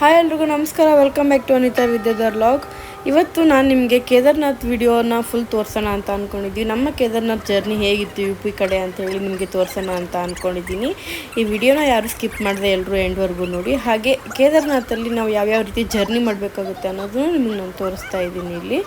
Hi ಎಲ್ರಿಗೂ ನಮಸ್ಕಾರ. Welcome back to Anita Vidyadhar log ಇವತ್ತು ನಾನು ನಿಮಗೆ ಕೇದಾರ್ನಾಥ್ ವಿಡಿಯೋನ ಫುಲ್ ತೋರಿಸೋಣ ಅಂತ ಅಂದ್ಕೊಂಡಿದ್ದೀವಿ ನಮ್ಮ ಕೇದಾರ್ನಾಥ್ ಜರ್ನಿ ಹೇಗಿತ್ತು, ಯು ಪಿ ಕಡೆ ಅಂತ ಹೇಳಿ ನಿಮಗೆ ತೋರಿಸೋಣ ಅಂತ ಅಂದ್ಕೊಂಡಿದ್ದೀನಿ ಈ ವಿಡಿಯೋನ ಯಾರು ಸ್ಕಿಪ್ ಮಾಡಿದೆ ಎಲ್ಲರೂ ಎಂಡ್ವರೆಗೂ ನೋಡಿ. ಹಾಗೆ ಕೇದಾರ್ನಾಥಲ್ಲಿ ನಾವು ಯಾವ್ಯಾವ ರೀತಿ ಜರ್ನಿ ಮಾಡಬೇಕಾಗುತ್ತೆ ಅನ್ನೋದನ್ನು ನಿಮಗೆ ನಾನು ತೋರಿಸ್ತಾ ಇದ್ದೀನಿ ಇಲ್ಲಿ.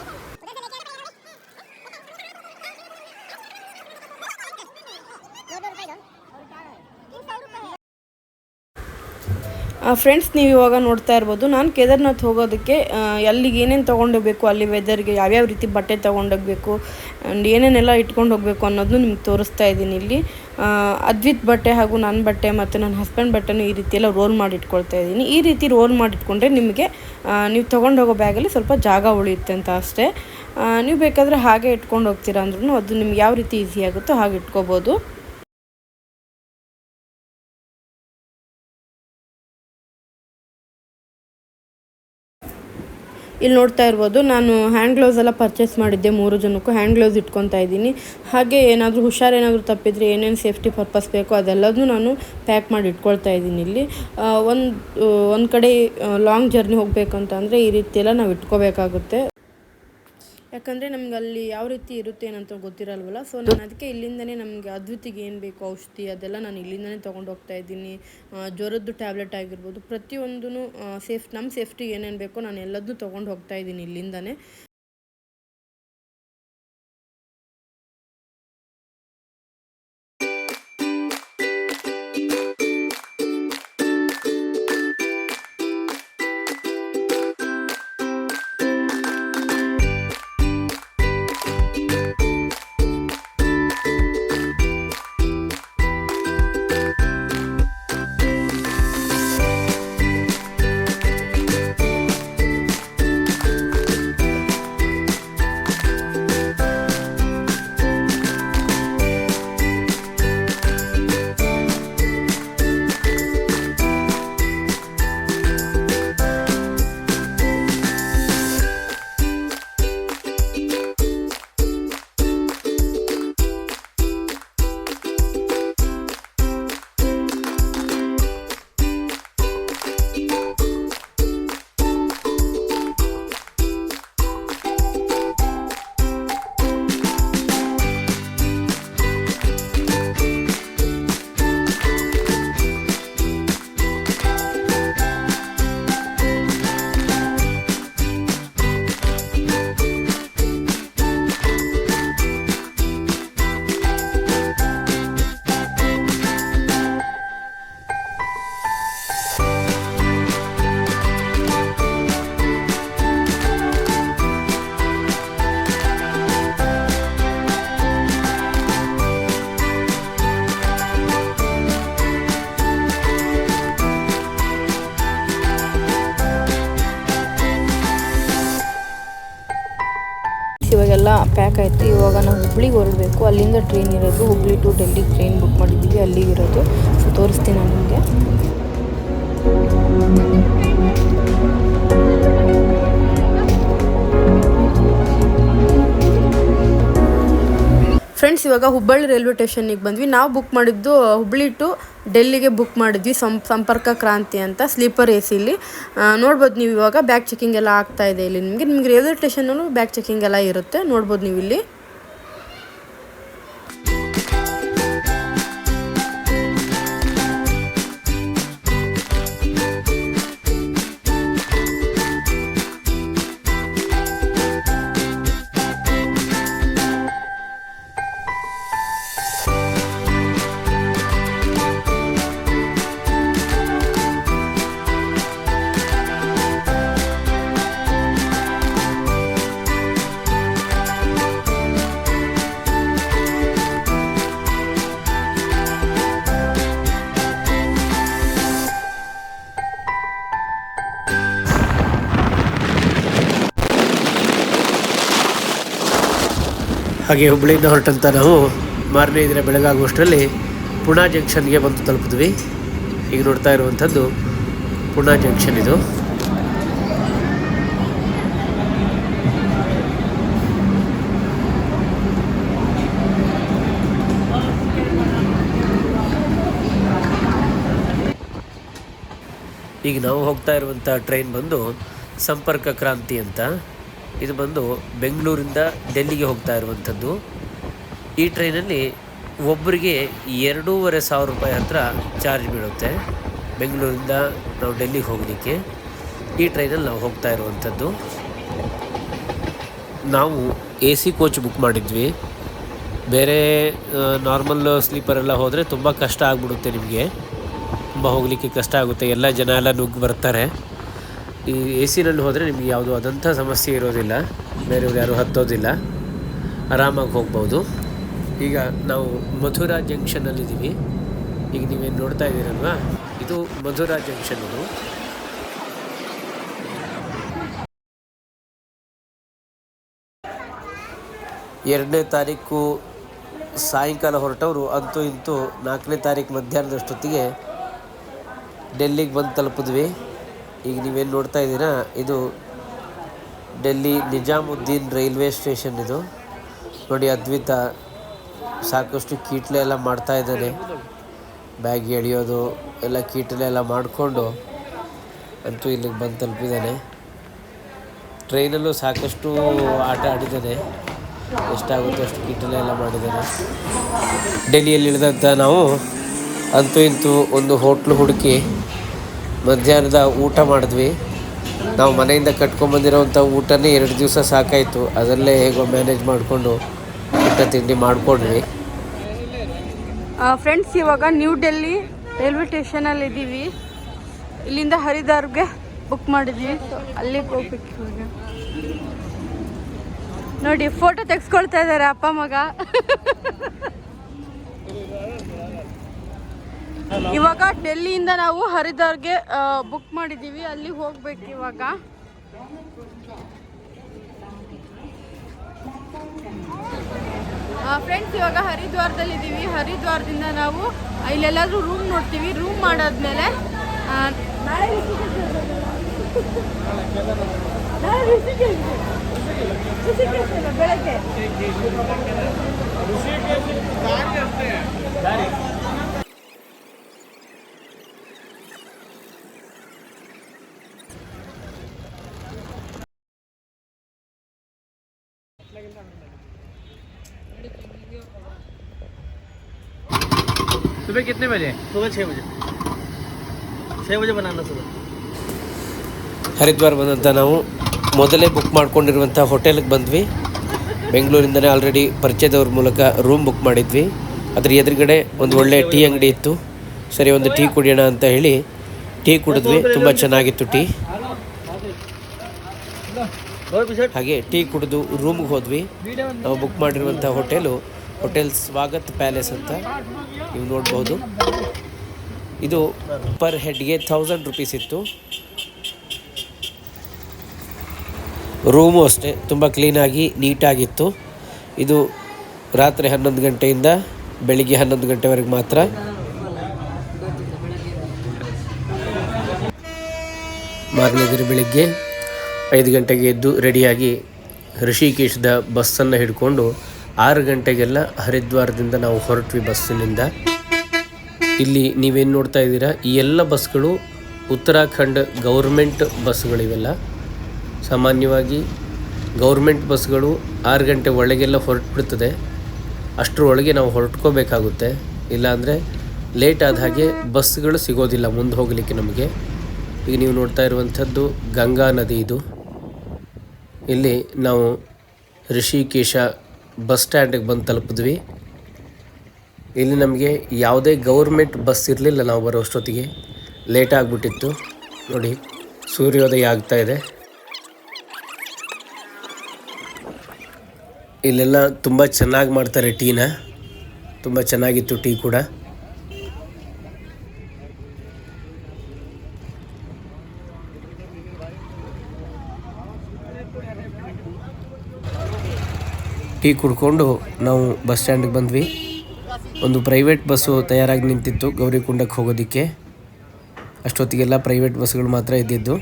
ಫ್ರೆಂಡ್ಸ್ ನೀವು ಇವಾಗ ನೋಡ್ತಾ ಇರ್ಬೋದು, ನಾನು ಕೇದಾರ್ನಾಥ್ ಹೋಗೋದಕ್ಕೆ ಅಲ್ಲಿಗೆ ಏನೇನು ತೊಗೊಂಡೋಗ್ಬೇಕು ಅಲ್ಲಿ ವೆದರ್ಗೆ ಯಾವ್ಯಾವ ರೀತಿ ಬಟ್ಟೆ ತೊಗೊಂಡೋಗ್ಬೇಕು ಆ್ಯಂಡ್ ಏನೇನೆಲ್ಲ ಇಟ್ಕೊಂಡು ಹೋಗಬೇಕು ಅನ್ನೋದನ್ನು ನಿಮ್ಗೆ ತೋರಿಸ್ತಾ ಇದ್ದೀನಿ ಇಲ್ಲಿ. ಅದ್ವಿತ್ ಬಟ್ಟೆ ಹಾಗೂ ನನ್ನ ಬಟ್ಟೆ ಮತ್ತು ನನ್ನ ಹಸ್ಬೆಂಡ್ ಬಟ್ಟೆನೂ ಈ ರೀತಿಯೆಲ್ಲ ರೋಲ್ ಮಾಡಿ ಇಟ್ಕೊಳ್ತಾ ಇದ್ದೀನಿ. ಈ ರೀತಿ ರೋಲ್ ಮಾಡಿಟ್ಕೊಂಡ್ರೆ ನಿಮಗೆ ನೀವು ತೊಗೊಂಡೋಗೋ ಬ್ಯಾಗಲ್ಲಿ ಸ್ವಲ್ಪ ಜಾಗ ಉಳಿಯುತ್ತೆ ಅಂತ ಅಷ್ಟೇ. ನೀವು ಬೇಕಾದರೆ ಹಾಗೆ ಇಟ್ಕೊಂಡು ಹೋಗ್ತೀರಾ ಅಂದ್ರೂ ಅದು ನಿಮ್ಗೆ ಯಾವ ರೀತಿ ಈಸಿ ಆಗುತ್ತೋ ಹಾಗೆ ಇಟ್ಕೋಬೋದು. ಇಲ್ಲಿ ನೋಡ್ತಾ ಇರ್ಬೋದು, ನಾನು ಹ್ಯಾಂಡ್ ಗ್ಲೌಸ್ ಎಲ್ಲ ಪರ್ಚೇಸ್ ಮಾಡಿದ್ದೆ ಮೂರು ಜನಕ್ಕೂ ಹ್ಯಾಂಡ್ ಗ್ಲೌಸ್ ಇಟ್ಕೊತಾ ಇದ್ದೀನಿ. ಹಾಗೆ ಏನಾದರೂ ಹುಷಾರೇನಾದರೂ ತಪ್ಪಿದರೆ ಏನೇನು ಸೇಫ್ಟಿ ಪರ್ಪಸ್ ಬೇಕೋ ಅದೆಲ್ಲದನ್ನೂ ನಾನು ಪ್ಯಾಕ್ ಮಾಡಿ ಇಟ್ಕೊಳ್ತಾ ಇದ್ದೀನಿ ಇಲ್ಲಿ. ಒಂದು ಒಂದು ಕಡೆ ಲಾಂಗ್ ಜರ್ನಿ ಹೋಗಬೇಕಂತ ಅಂದರೆ ಈ ರೀತಿ ಎಲ್ಲ ನಾವು ಇಟ್ಕೋಬೇಕಾಗುತ್ತೆ. ಯಾಕಂದರೆ ನಮ್ಗೆ ಅಲ್ಲಿ ಯಾವ ರೀತಿ ಇರುತ್ತೆ ಏನಂತ ಗೊತ್ತಿರಲ್ವಲ್ಲ? ಸೊ ನಾನು ಅದಕ್ಕೆ ಇಲ್ಲಿಂದನೇ ನಮಗೆ ಅದ್ವಿತಿಗೆ ಏನು ಬೇಕು, ಔಷಧಿ ಅದೆಲ್ಲ ನಾನು ಇಲ್ಲಿಂದನೇ ತೊಗೊಂಡು ಹೋಗ್ತಾ ಇದ್ದೀನಿ. ಜ್ವರದ್ದು ಟ್ಯಾಬ್ಲೆಟ್ ಆಗಿರ್ಬೋದು ಪ್ರತಿಯೊಂದೂ ಸೇಫ್ ನಮ್ಮ ಸೇಫ್ಟಿಗೆ ಏನೇನು ಬೇಕೋ ನಾನು ಎಲ್ಲದನ್ನೂ ತೊಗೊಂಡು ಹೋಗ್ತಾ ಇದ್ದೀನಿ ಇಲ್ಲಿಂದನೇ. ಹುಬ್ಳಿಗೆ ಹೊರಡಬೇಕು. ಅಲ್ಲಿಂದ ಟ್ರೈನ್ ಇರೋದು Hubli to Delhi train book ಮಾಡಿದ್ದೀವಿ. ಅಲ್ಲಿಗಿರೋದು ಸೊ, ತೋರಿಸ್ತೀನಿ ನಾನು ನಿಮಗೆ. ಫ್ರೆಂಡ್ಸ್ ಇವಾಗ ಹುಬ್ಬಳ್ಳಿ ರೈಲ್ವೆ ಸ್ಟೇಷನ್ನಿಗೆ ಬಂದ್ವಿ. ನಾವು ಬುಕ್ ಮಾಡಿದ್ದು ಹುಬ್ಳಿ ಟು ಡೆಲ್ಲಿಗೆ ಬುಕ್ ಮಾಡಿದ್ವಿ. ಸಂಪರ್ಕ ಕ್ರಾಂತಿ ಅಂತ ಸ್ಲೀಪರ್ ಎ ಸಿಲಿ ನೋಡ್ಬೋದು ನೀವು ಇವಾಗ. ಬ್ಯಾಗ್ ಚೆಕಿಂಗ್ ಎಲ್ಲ ಆಗ್ತಾ ಇದೆ ಇಲ್ಲಿ ನಿಮಗೆ. ನಿಮಗೆ ರೈಲ್ವೆ ಸ್ಟೇಷನಲ್ಲೂ ಬ್ಯಾಗ್ ಚೆಕಿಂಗ್ ಎಲ್ಲ ಇರುತ್ತೆ. ನೋಡ್ಬೋದು ನೀವು ಇಲ್ಲಿ. ಹಾಗೆ ಹುಬ್ಬಳ್ಳಿಯಿಂದ ಹೊರಟಂತ ನಾವು ಮಾರನೇ ದಿನ ಬೆಳಗಾಗುವಷ್ಟರಲ್ಲಿ ಪುಣಾ ಜಂಕ್ಷನ್ಗೆ ಬಂದು ತಲುಪಿದ್ವಿ. ಈಗ ನೋಡ್ತಾ ಇರುವಂಥದ್ದು ಪುಣಾ ಜಂಕ್ಷನ್ ಇದು. ಈಗ ನಾವು ಹೋಗ್ತಾ ಇರುವಂಥ ಟ್ರೈನ್ ಬಂದು ಸಂಪರ್ಕ ಕ್ರಾಂತಿ ಅಂತ. ಇದು ಬಂದು ಬೆಂಗಳೂರಿಂದ ಡೆಲ್ಲಿಗೆ ಹೋಗ್ತಾ ಇರುವಂಥದ್ದು. ಈ ಟ್ರೈನಲ್ಲಿ ಒಬ್ಬರಿಗೆ ಎರಡೂವರೆ ಸಾವಿರ ರೂಪಾಯಿ ಹತ್ರ ಚಾರ್ಜ್ ಬೀಳುತ್ತೆ. ಬೆಂಗಳೂರಿಂದ ನಾವು ಡೆಲ್ಲಿಗೆ ಹೋಗಲಿಕ್ಕೆ ಈ ಟ್ರೈನಲ್ಲಿ ನಾವು ಹೋಗ್ತಾ ಇರುವಂಥದ್ದು. ನಾವು ಎ ಸಿ ಕೋಚ್ ಬುಕ್ ಮಾಡಿದ್ವಿ. ಬೇರೆ ನಾರ್ಮಲ್ ಸ್ಲೀಪರೆಲ್ಲ ಹೋದರೆ ತುಂಬ ಕಷ್ಟ ಆಗಿಬಿಡುತ್ತೆ ನಿಮಗೆ. ತುಂಬ ಹೋಗಲಿಕ್ಕೆ ಕಷ್ಟ ಆಗುತ್ತೆ. ಎಲ್ಲ ಜನ ಎಲ್ಲ ನುಗ್ಗಿ ಬರ್ತಾರೆ. ಈ ಎ ಸಿನಲ್ಲಿ ಹೋದರೆ ನಿಮಗೆ ಯಾವುದು ಆದಂಥ ಸಮಸ್ಯೆ ಇರೋದಿಲ್ಲ. ಬೇರೆಯವ್ರು ಯಾರೂ ಹತ್ತೋದಿಲ್ಲ. ಆರಾಮಾಗಿ ಹೋಗ್ಬೋದು. ಈಗ ನಾವು ಮಥುರಾ ಜಂಕ್ಷನಲ್ಲಿದ್ದೀವಿ ಈಗ ನೀವೇನು ನೋಡ್ತಾ ಇದ್ದೀರಲ್ವ? ಇದು ಮಥುರಾ ಜಂಕ್ಷನ್ ಇದು. ಎರಡನೇ ತಾರೀಕು ಸಾಯಂಕಾಲ ಹೊರಟವರು ಅಂತೂ ಇಂತೂ ನಾಲ್ಕನೇ ತಾರೀಕು ಮಧ್ಯಾಹ್ನದಷ್ಟೊತ್ತಿಗೆ ಡೆಲ್ಲಿಗೆ ಬಂದು ತಲುಪಿದ್ವಿ. ಈಗ ನೀವೇನು ನೋಡ್ತಾ ಇದ್ದೀರಾ, ಇದು ಡೆಲ್ಲಿ ನಿಜಾಮುದ್ದೀನ್ ರೈಲ್ವೆ ಸ್ಟೇಷನ್ ಇದು. ನೋಡಿ ಅದ್ವಿತ, ಸಾಕಷ್ಟು ಕೀಟ್ಲೆ ಎಲ್ಲ ಮಾಡ್ತಾ ಇದ್ದಾನೆ. ಬ್ಯಾಗ್ ಎಳೆಯೋದು, ಎಲ್ಲ ಕೀಟಲೆ ಎಲ್ಲ ಮಾಡಿಕೊಂಡು ಅಂತೂ ಇಲ್ಲಿಗೆ ಬಂದು ತಲುಪಿದ್ದಾನೆ. ಟ್ರೈನಲ್ಲೂ ಸಾಕಷ್ಟು ಆಟ ಆಡಿದ್ದಾನೆ. ಎಷ್ಟಾಗುತ್ತೋ ಅಷ್ಟು ಕೀಟಲೆ ಎಲ್ಲ ಮಾಡಿದ್ದಾನೆ. ಡೆಲ್ಲಿಯಲ್ಲಿ ಇಳಿದಂಥ ನಾವು ಅಂತೂ ಇಂತೂ ಒಂದು ಹೋಟ್ಲು ಹುಡುಕಿ ಮಧ್ಯಾಹ್ನದ ಊಟ ಮಾಡಿದ್ವಿ. ನಾವು ಮನೆಯಿಂದ ಕಟ್ಕೊಂಬಂದಿರೋವಂಥ ಊಟನೇ ಎರಡು ದಿವಸ ಸಾಕಾಯಿತು. ಅದರಲ್ಲೇ ಹೇಗೋ ಮ್ಯಾನೇಜ್ ಮಾಡಿಕೊಂಡು ಊಟ ತಿಂಡಿ ಮಾಡಿಕೊಂಡ್ವಿ. ಫ್ರೆಂಡ್ಸ್ ಇವಾಗ ನ್ಯೂ ಡೆಲ್ಲಿ ರೈಲ್ವೆ ಸ್ಟೇಷನಲ್ಲಿ ಇದ್ದೀವಿ ಇಲ್ಲಿಂದ ಹರಿದಾರ್ಗೆ ಬುಕ್ ಮಾಡಿದ್ವಿ. ಅಲ್ಲಿ ಹೋಗ್ಬೇಕು ಇವಾಗ. ನೋಡಿ ಫೋಟೋ ತೆಗೆಸ್ಕೊಳ್ತಾ ಇದ್ದಾರೆ ಅಪ್ಪ ಮಗ. ಇವಾಗ ಡೆಲ್ಲಿಯಿಂದ ನಾವು ಹರಿದ್ವಾರ್ಗೆ ಬುಕ್ ಮಾಡಿದ್ದೀವಿ. ಅಲ್ಲಿ ಹೋಗ್ಬೇಕು ಇವಾಗ. ಫ್ರೆಂಡ್ಸ್ ಇವಾಗ ಹರಿದ್ವಾರದಲ್ಲಿ ಇದ್ದೀವಿ ಹರಿದ್ವಾರದಿಂದ ನಾವು ಇಲ್ಲೆಲ್ಲಾದರೂ ರೂಮ್ ನೋಡ್ತೀವಿ. ರೂಮ್ ಮಾಡಾದ್ಮೇಲೆ ಬೆಳಗ್ಗೆ. सुबह कितने बजे सुबह छः बजे छः बजे बनाना सुबह ಹರಿದ್ವಾರ ಬಂದಂಥ ನಾವು ಮೊದಲೇ ಬುಕ್ ಮಾಡ್ಕೊಂಡಿರುವಂಥ ಹೋಟೆಲ್ಗೆ ಬಂದ್ವಿ ಬೆಂಗಳೂರಿಂದನೇ ಆಲ್ರೆಡಿ ಪರಿಚಯದವ್ರ ಮೂಲಕ ರೂಮ್ ಬುಕ್ ಮಾಡಿದ್ವಿ ಅದ್ರ ಎದುರುಗಡೆ ಒಂದು ಒಳ್ಳೆ ಟೀ ಅಂಗಡಿ ಇತ್ತು ಸರಿ ಒಂದು ಟೀ ಕುಡಿಯೋಣ ಅಂತ ಹೇಳಿ ಟೀ ಕುಡಿದ್ವಿ ತುಂಬ ಚೆನ್ನಾಗಿತ್ತು ಟೀ और पीछे ಹಾಗೆ ಟೀ ಕುಡಿದು ರೂಮ್ಗೆ ಹೋದ್ವಿ ನಾವು ಬುಕ್ ಮಾಡಿರುವಂಥ ಹೋಟೆಲು ಹೋಟೆಲ್ ಸ್ವಾಗತ್ ಪ್ಯಾಲೇಸ್ ಅಂತ ನೀವು ನೋಡ್ಬೋದು. ಇದು ಪರ್ ಹೆಡ್ಗೆ ಥೌಸಂಡ್ ರುಪೀಸ್ ಇತ್ತು. ರೂಮು ಅಷ್ಟೇ, ತುಂಬ ಕ್ಲೀನಾಗಿ ನೀಟಾಗಿತ್ತು ಇದು ರಾತ್ರಿ ಹನ್ನೊಂದು ಗಂಟೆಯಿಂದ ಬೆಳಿಗ್ಗೆ ಹನ್ನೊಂದು ಗಂಟೆವರೆಗೆ ಮಾತ್ರ. ಮಾರನೇ ದಿನ ಬೆಳಿಗ್ಗೆ ಐದು ಗಂಟೆಗೆ ಎದ್ದು ರೆಡಿಯಾಗಿ ಋಷಿಕೇಶದ ಬಸ್ಸನ್ನು ಹಿಡ್ಕೊಂಡು ಆರು ಗಂಟೆಗೆಲ್ಲ ಹರಿದ್ವಾರದಿಂದ ನಾವು ಹೊರಟ್ವಿ ಬಸ್ಸಿನಿಂದ. ಇಲ್ಲಿ ನೀವೇನು ನೋಡ್ತಾ ಇದ್ದೀರಾ, ಈ ಎಲ್ಲ ಬಸ್ಗಳು ಉತ್ತರಾಖಂಡ್ ಗೌರ್ಮೆಂಟ್ ಬಸ್ಗಳಿವೆಲ್ಲ. ಸಾಮಾನ್ಯವಾಗಿ ಗೌರ್ಮೆಂಟ್ ಬಸ್ಗಳು ಆರು ಗಂಟೆ ಒಳಗೆಲ್ಲ ಹೊರಟ್ಬಿಡ್ತದೆ. ಅಷ್ಟರೊಳಗೆ ನಾವು ಹೊರಟ್ಕೋಬೇಕಾಗುತ್ತೆ. ಇಲ್ಲಾಂದರೆ ಲೇಟ್ ಆದ ಹಾಗೆ ಬಸ್ಗಳು ಸಿಗೋದಿಲ್ಲ ಮುಂದೆ ಹೋಗಲಿಕ್ಕೆ ನಮಗೆ. ಈಗ ನೀವು ನೋಡ್ತಾ ಇರುವಂಥದ್ದು ಗಂಗಾ ನದಿ ಇದು. ಇಲ್ಲಿ ನಾವು ಋಷಿಕೇಶ ಬಸ್ ಸ್ಟ್ಯಾಂಡಿಗೆ ಬಂದು ತಲುಪಿದ್ವಿ. ಇಲ್ಲಿ ನಮಗೆ ಯಾವುದೇ ಗೌರ್ಮೆಂಟ್ ಬಸ್ ಇರಲಿಲ್ಲ ನಾವು ಬರೋಷ್ಟೊತ್ತಿಗೆ ಲೇಟ್ ಆಗಿಬಿಟ್ಟಿತ್ತು. ನೋಡಿ, ಸೂರ್ಯೋದಯ ಆಗ್ತಾ ಇದೆ. ಇಲ್ಲೆಲ್ಲ ತುಂಬ ಚೆನ್ನಾಗಿ ಮಾಡ್ತಾರೆ ಟೀನ. ತುಂಬ ಚೆನ್ನಾಗಿತ್ತು ಟೀ ಕೂಡ. ಟೀ ಕುಡ್ಕೊಂಡು ನಾವು ಬಸ್ ಸ್ಟ್ಯಾಂಡಿಗೆ ಬಂದ್ವಿ. ಒಂದು ಪ್ರೈವೇಟ್ ಬಸ್ಸು ತಯಾರಾಗಿ ನಿಂತಿತ್ತು ಗೌರಿಕುಂಡಕ್ಕೆ ಹೋಗೋದಕ್ಕೆ. ಅಷ್ಟೊತ್ತಿಗೆಲ್ಲ ಪ್ರೈವೇಟ್ ಬಸ್ಗಳು ಮಾತ್ರ ಇದ್ದಿದ್ದು.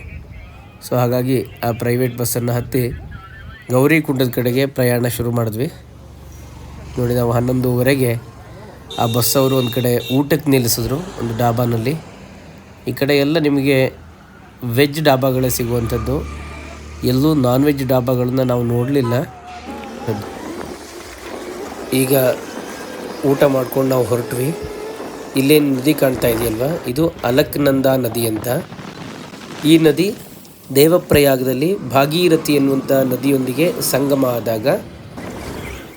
ಸೊ ಹಾಗಾಗಿ ಆ ಪ್ರೈವೇಟ್ ಬಸ್ಸನ್ನು ಹತ್ತಿ ಗೌರಿಕುಂಡದ ಕಡೆಗೆ ಪ್ರಯಾಣ ಶುರು ಮಾಡಿದ್ವಿ. ನೋಡಿ, ನಾವು ಹನ್ನೊಂದುವರೆಗೆ ಆ ಬಸ್ ಅವರು ಒಂದು ಕಡೆ ಊಟಕ್ಕೆ ನಿಲ್ಲಿಸಿದ್ರು, ಒಂದು ಡಾಬಾನಲ್ಲಿ. ಈ ಕಡೆ ಎಲ್ಲ ನಿಮಗೆ ವೆಜ್ ಡಾಬಾಗಳೇ ಸಿಗುವಂಥದ್ದು. ಎಲ್ಲೂ ನಾನ್ ವೆಜ್ ಡಾಬಾಗಳನ್ನ ನಾವು ನೋಡಲಿಲ್ಲ. ಈಗ ಊಟ ಮಾಡ್ಕೊಂಡು ನಾವು ಹೊರಟ್ವಿ. ಇಲ್ಲೇನು ನದಿ ಕಾಣ್ತಾ ಇದೆಯಲ್ವ? ಇದು ಅಲಕ್ನಂದಾ ನದಿ ಅಂತ. ಈ ನದಿ ದೇವಪ್ರಯಾಗದಲ್ಲಿ ಭಾಗೀರಥಿ ಎನ್ನುವಂಥ ನದಿಯೊಂದಿಗೆ ಸಂಗಮ ಆದಾಗ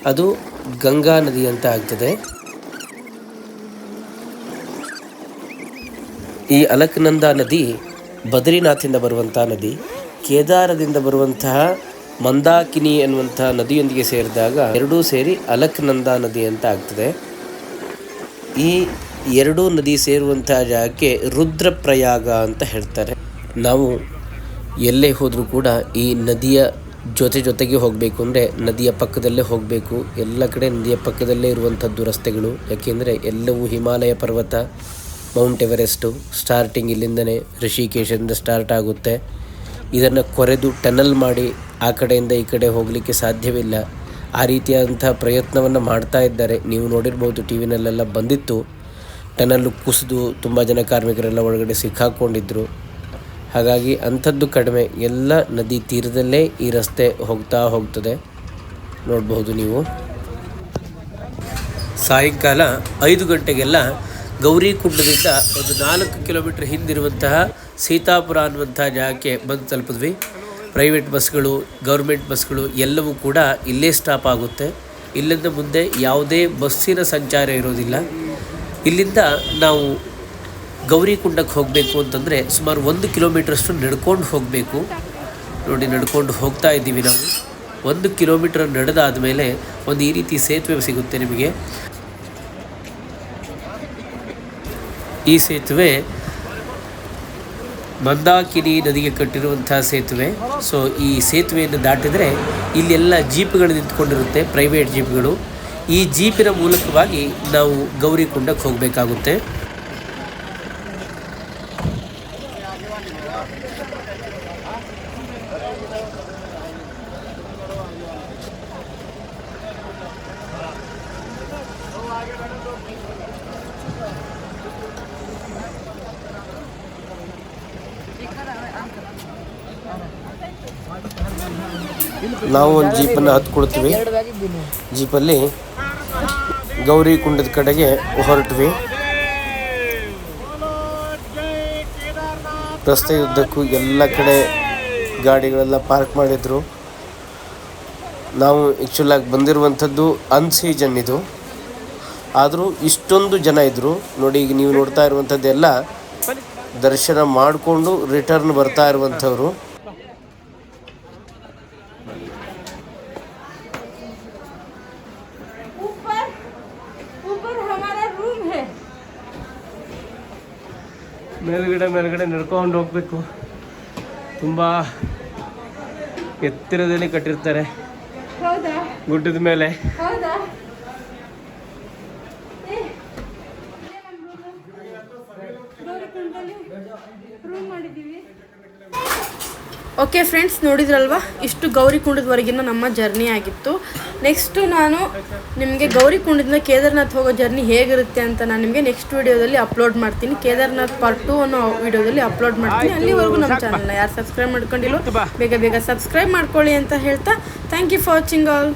ಅದು ಗಂಗಾ ನದಿ ಅಂತ ಆಗ್ತದೆ. ಈ ಅಲಕ್ನಂದಾ ನದಿ ಬದ್ರಿನಾಥಿಂದ ಬರುವಂಥ ನದಿ, ಕೇದಾರದಿಂದ ಬರುವಂತಹ ಮಂದಾಕಿನಿ ಎನ್ನುವಂಥ ನದಿಯೊಂದಿಗೆ ಸೇರಿದಾಗ ಎರಡೂ ಸೇರಿ ಅಲಕ್ನಂದಾ ನದಿ ಅಂತ ಆಗ್ತದೆ. ಈ ಎರಡೂ ನದಿ ಸೇರುವಂಥ ಜಾಗಕ್ಕೆ ರುದ್ರಪ್ರಯಾಗ ಅಂತ ಹೇಳ್ತಾರೆ. ನಾವು ಎಲ್ಲೇ ಹೋದರೂ ಕೂಡ ಈ ನದಿಯ ಜೊತೆ ಜೊತೆಗೆ ಹೋಗಬೇಕು ಅಂದರೆ ನದಿಯ ಪಕ್ಕದಲ್ಲೇ ಹೋಗಬೇಕು. ಎಲ್ಲ ಕಡೆ ನದಿಯ ಪಕ್ಕದಲ್ಲೇ ಇರುವಂಥದ್ದು ರಸ್ತೆಗಳು. ಯಾಕೆಂದರೆ ಎಲ್ಲವೂ ಹಿಮಾಲಯ ಪರ್ವತ, ಮೌಂಟ್ ಎವರೆಸ್ಟು ಸ್ಟಾರ್ಟಿಂಗ್ ಇಲ್ಲಿಂದನೇ ಋಷಿಕೇಶದಿಂದ ಸ್ಟಾರ್ಟ್ ಆಗುತ್ತೆ. ಇದನ್ನು ಕೊರೆದು ಟನಲ್ ಮಾಡಿ ಆ ಕಡೆಯಿಂದ ಈ ಕಡೆ ಹೋಗಲಿಕ್ಕೆ ಸಾಧ್ಯವಿಲ್ಲ. ಆ ರೀತಿಯಾದಂಥ ಪ್ರಯತ್ನವನ್ನು ಮಾಡ್ತಾ ಇದ್ದಾರೆ. ನೀವು ನೋಡಿರ್ಬೋದು ಟಿ ವಿನಲ್ಲೆಲ್ಲ ಬಂದಿತ್ತು. ಟನಲ್ಲು ಕುಸಿದು ತುಂಬ ಜನ ಕಾರ್ಮಿಕರೆಲ್ಲ ಒಳಗಡೆ ಸಿಕ್ಕಾಕ್ಕೊಂಡಿದ್ದರು ಹಾಗಾಗಿ ಅಂಥದ್ದು ಕಡಿಮೆ ಎಲ್ಲ ನದಿ ತೀರದಲ್ಲೇ ಈ ರಸ್ತೆ ಹೋಗ್ತಾ ಹೋಗ್ತದೆ. ನೋಡಬಹುದು ನೀವು. ಸಾಯಂಕಾಲ ಐದು ಗಂಟೆಗೆಲ್ಲ ಗೌರಿ ಕುಂಡದಿಂದ ಒಂದು ನಾಲ್ಕು ಕಿಲೋಮೀಟರ್ ಹಿಂದಿರುವಂತಹ ಸೀತಾಪುರ ಅನ್ನುವಂಥ ಜಾಗಕ್ಕೆ ಬಂದು ತಲುಪಿದ್ವಿ. ಪ್ರೈವೇಟ್ ಬಸ್ಗಳು ಗೌರ್ಮೆಂಟ್ ಬಸ್ಗಳು ಎಲ್ಲವೂ ಕೂಡ ಇಲ್ಲೇ ಸ್ಟಾಪ್ ಆಗುತ್ತೆ. ಇಲ್ಲಿಂದ ಮುಂದೆ ಯಾವುದೇ ಬಸ್ಸಿನ ಸಂಚಾರ ಇರೋದಿಲ್ಲ. ಇಲ್ಲಿಂದ ನಾವು ಗೌರಿಕುಂಡಕ್ಕೆ ಹೋಗಬೇಕು ಅಂತಂದರೆ ಸುಮಾರು ಒಂದು ಕಿಲೋಮೀಟ್ರಷ್ಟು ನಡ್ಕೊಂಡು ಹೋಗಬೇಕು. ನೋಡಿ, ನಡ್ಕೊಂಡು ಹೋಗ್ತಾ ಇದ್ದೀವಿ ನಾವು. ಒಂದು ಕಿಲೋಮೀಟ್ರ್ ನಡೆದಾದ ಮೇಲೆ ಒಂದು ಈ ರೀತಿ ಸೇತುವೆ ಸಿಗುತ್ತೆ ನಿಮಗೆ. ಈ ಸೇತುವೆ ಮಂದಾಕಿನಿ ನದಿಗೆ ಕಟ್ಟಿರುವಂತಹ ಸೇತುವೆ. ಸೊ ಈ ಸೇತುವೆಯನ್ನು ದಾಟಿದರೆ ಇಲ್ಲೆಲ್ಲ ಜೀಪ್ಗಳು ನಿಂತ್ಕೊಂಡಿರುತ್ತೆ ಪ್ರೈವೇಟ್ ಜೀಪ್ಗಳು. ಈ ಜೀಪಿನ ಮೂಲಕವಾಗಿ ನಾವು ಗೌರಿಕುಂಡಕ್ಕೆ ಹೋಗಬೇಕಾಗುತ್ತೆ. ನಾವು ಒಂದು ಜೀಪನ್ನು ಹತ್ಕೊಳ್ತೀವಿ. ಜೀಪಲ್ಲಿ ಗೌರಿ ಕುಂಡದ ಕಡೆಗೆ ಹೊರಟ್ವಿ. ರಸ್ತೆಯುದ್ದಕ್ಕೂ ಎಲ್ಲ ಕಡೆ ಗಾಡಿಗಳೆಲ್ಲ ಪಾರ್ಕ್ ಮಾಡಿದ್ರು. ನಾವು ಆ್ಯಕ್ಚುಲಾಗಿ ಬಂದಿರುವಂಥದ್ದು ಅನ್ಸೀಜನ್ ಇದು. ಆದರೂ ಇಷ್ಟೊಂದು ಜನ ಇದ್ದರು ನೋಡಿ, ಈಗ ನೀವು ನೋಡ್ತಾ ಇರುವಂಥದ್ದೆಲ್ಲ ದರ್ಶನ ಮಾಡಿಕೊಂಡು ರಿಟರ್ನ್ ಬರ್ತಾ ಇರುವಂಥವ್ರು. ಮೇಲ್ಗಡೆ ಮೇಲ್ಗಡೆ ನಡ್ಕೊಂಡು ಹೋಗಬೇಕು. ತುಂಬ ಎತ್ತರದಲ್ಲಿ ಕಟ್ಟಿರ್ತಾರೆ. ಗುಡ್ಡದ ಮೇಲೆ. ರೂಮ್ ಮಾಡಿದ್ದೀವಿ. ಓಕೆ ಫ್ರೆಂಡ್ಸ್ ನೋಡಿದ್ರಲ್ವಾ? ಇಷ್ಟು ಗೌರಿ ಕುಂಡದವರೆಗಿನ ನಮ್ಮ ಜರ್ನಿ ಆಗಿತ್ತು. ನೆಕ್ಸ್ಟು ನಾನು ನಿಮಗೆ ಗೌರಿ ಕುಂಡದಿಂದ ಕೇದಾರ್ನಾಥ್ ಹೋಗೋ ಜರ್ನಿ ಹೇಗಿರುತ್ತೆ ಅಂತ ನಾನು ನಿಮಗೆ ನೆಕ್ಸ್ಟ್ ವಿಡಿಯೋದಲ್ಲಿ ಅಪ್ಲೋಡ್ ಮಾಡ್ತೀನಿ. ಕೇದಾರ್ನಾಥ್ ಪಾರ್ಟ್ ಟು ಅನ್ನೋ ವಿಡಿಯೋದಲ್ಲಿ ಅಪ್ಲೋಡ್ ಮಾಡ್ತೀನಿ. ಅಲ್ಲಿವರೆಗೂ ನಮ್ಮ ಚಾನಲ್ನ ಯಾರು ಸಬ್ಸ್ಕ್ರೈಬ್ ಮಾಡ್ಕೊಂಡಿಲ್ಲ ಬೇಗ ಬೇಗ ಸಬ್ಸ್ಕ್ರೈಬ್ ಮಾಡ್ಕೊಳ್ಳಿ ಅಂತ ಹೇಳ್ತಾ thank you for watching all